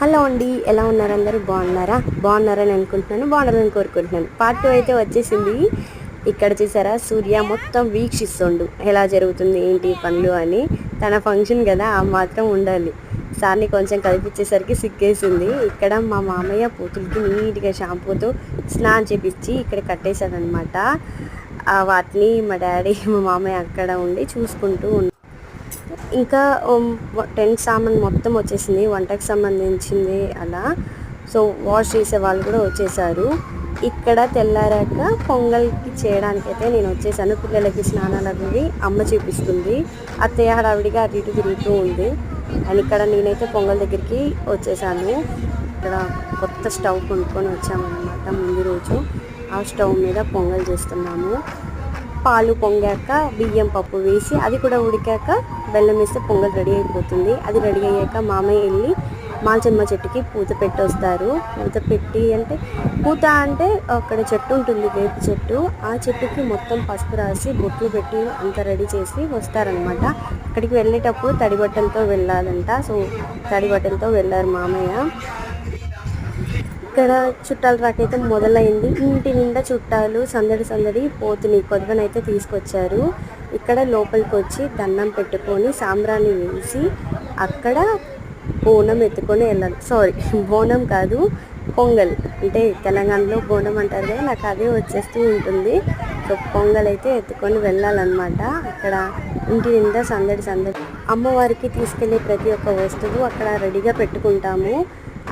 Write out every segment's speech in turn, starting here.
Hello అండి ఎలా ఉన్నారు అందరూ? బాగున్నారా? బాగున్నారని అనుకుంటున్నాను బాగున్నారని కోరుకుంటున్నాను. పార్ట్ టూ అయితే వచ్చేసింది. ఇక్కడ చూసారా? సూర్య మొత్తం వీక్షిస్తుండు. ఎలా జరుగుతుంది ఏంటి పనులు అని. తన ఫంక్షన్ కదా ఆ మాత్రం ఉండాలి. సార్ని కొంచెం కలిపించేసరికి సిగ్గేసింది. ఇక్కడ మా మామయ్య పూతులకి నీట్గా షాంపూతో స్నానం చేపించి ఇక్కడ కట్టేశాడనమాట వాటిని మా డాడీ మా మామయ్య అక్కడ ఉండి చూసుకుంటూ ఉన్నారు ఇంకా టెంట్ సామాన్ మొత్తం వచ్చేసింది వంటకు సంబంధించింది అలా. సో వాష్ చేసే వాళ్ళు కూడా వచ్చేసారు. ఇక్కడ తెల్లారాక పొంగల్కి చేయడానికి అయితే నేను వచ్చేసాను. పిల్లలకి స్నానాలు అవి అమ్మ చూపిస్తుంది. అత్తయ్య హడావిడిగా అటు ఇటు తిరుగుతూ ఉంది. అండ్ ఇక్కడ నేనైతే పొంగల్ దగ్గరికి వచ్చేసాను. ఇక్కడ కొత్త స్టవ్ కొనుక్కొని వచ్చామన్నమాట ముందు రోజు. ఆ స్టవ్ మీద పొంగల్ చేస్తున్నాము. పాలు పొంగాక బియ్యం పప్పు వేసి అది కూడా ఉడికాక బెల్లం వేస్తే పొంగల్ రెడీ అయిపోతుంది. అది రెడీ అయ్యాక మామయ్య వెళ్ళి మాల్చమ్మ చెట్టుకి పూత పెట్టొస్తారు పూత పెట్టి అంటే పూత అంటే అక్కడ చెట్టు ఉంటుంది వేపు చెట్టు. ఆ చెట్టుకి మొత్తం పసుపు రాసి బొట్లు పెట్టి అంతా రెడీ చేసి వస్తారనమాట అక్కడికి వెళ్ళేటప్పుడు తడి బట్టలతో వెళ్ళాలంట. సో తడి బట్టలతో వెళ్ళారు మామయ్య. ఇక్కడ చుట్టాల రాకైతే మొదలైంది. ఇంటి నిండా చుట్టాలు సందడి సందడి పోతుని కొద్వనైతే తీసుకొచ్చారు. ఇక్కడ లోపలికి వచ్చి దండం పెట్టుకొని సాంబ్రాన్ని వేసి అక్కడ బోనం ఎత్తుకొని వెళ్ళాలి. సారీ బోనం కాదు పొంగల్. అంటే తెలంగాణలో బోనం అంటారు కదా నాకు అదే వచ్చేస్తూ ఉంటుంది. సో పొంగల్ అయితే ఎత్తుకొని వెళ్ళాలన్నమాట. అక్కడ ఇంటి నిండా సందడి సందడి. అమ్మవారికి తీసుకెళ్ళే ప్రతి ఒక్క వస్తువు అక్కడ రెడీగా పెట్టుకుంటాము.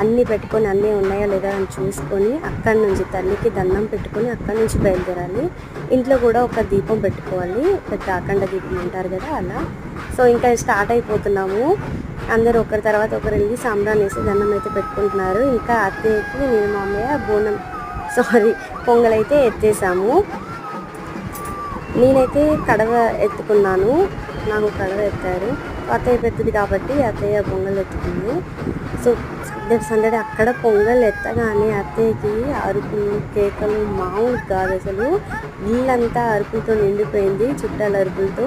అన్నీ పెట్టుకొని అన్నీ ఉన్నాయా లేదా అని చూసుకొని అక్కడి నుంచి తల్లికి దండం పెట్టుకొని అక్కడి నుంచి బయలుదేరాలి. ఇంట్లో కూడా ఒక దీపం పెట్టుకోవాలి. పెద్ద అఖండ దీపం అంటారు కదా అలా. సో ఇంకా స్టార్ట్ అయిపోతున్నాము. అందరూ ఒకరి తర్వాత ఒకరు వెళ్ళి సాంబ్రాన్ వేసి దండం అయితే పెట్టుకుంటున్నారు. ఇంకా అత్తయ్యకి నేను మామయ్య బోనం సారీ పొంగల్ అయితే ఎత్తేసాము. నేనైతే కడవ ఎత్తుకున్నాను. నాకు కడవ ఎత్తారు. అత్తయ్య పెద్దది కాబట్టి అత్తయ్య పొంగల్ ఎత్తుకుంది. సో సందడి సందడి అక్కడ పొంగల్ ఎత్తగానే అత్తయ్యకి అరుపులు కేకలు మామూలు కాదు అసలు. ఇల్లంతా అరుపులతో నిండిపోయింది చుట్టాల అరుపులతో.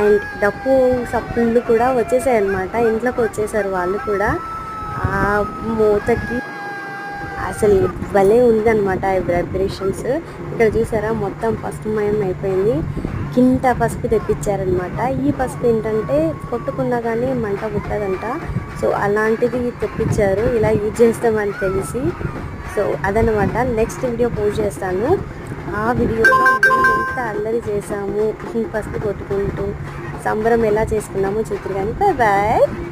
అండ్ డప్పు సప్పుళ్ళు కూడా వచ్చేసాయి అనమాట ఇంట్లోకి వచ్చేసారు వాళ్ళు కూడా. ఆ మూతకి అసలు భలే ఉందన్నమాట ఈ వైబ్రేషన్స్ ఇక్కడ చూసారా? మొత్తం పసుపుమయం అయిపోయింది. కింద పసుపు తెప్పించారనమాట ఈ పసుపు ఏంటంటే కొట్టుకున్నా కానీ మంట పుట్టదంట. సో అలాంటిది తెప్పించారు. ఇలా యూజ్ చేస్తామని తెలిసి. సో అదనమాట నెక్స్ట్ వీడియో పోస్ట్ చేస్తాను. ఆ వీడియోలో మేము ఎంత అల్లరి చేసాము ఫస్ట్ కొట్టుకుంటూ సంబరం ఎలా చేసుకున్నామో చూద్దరు కానీ. Bye bye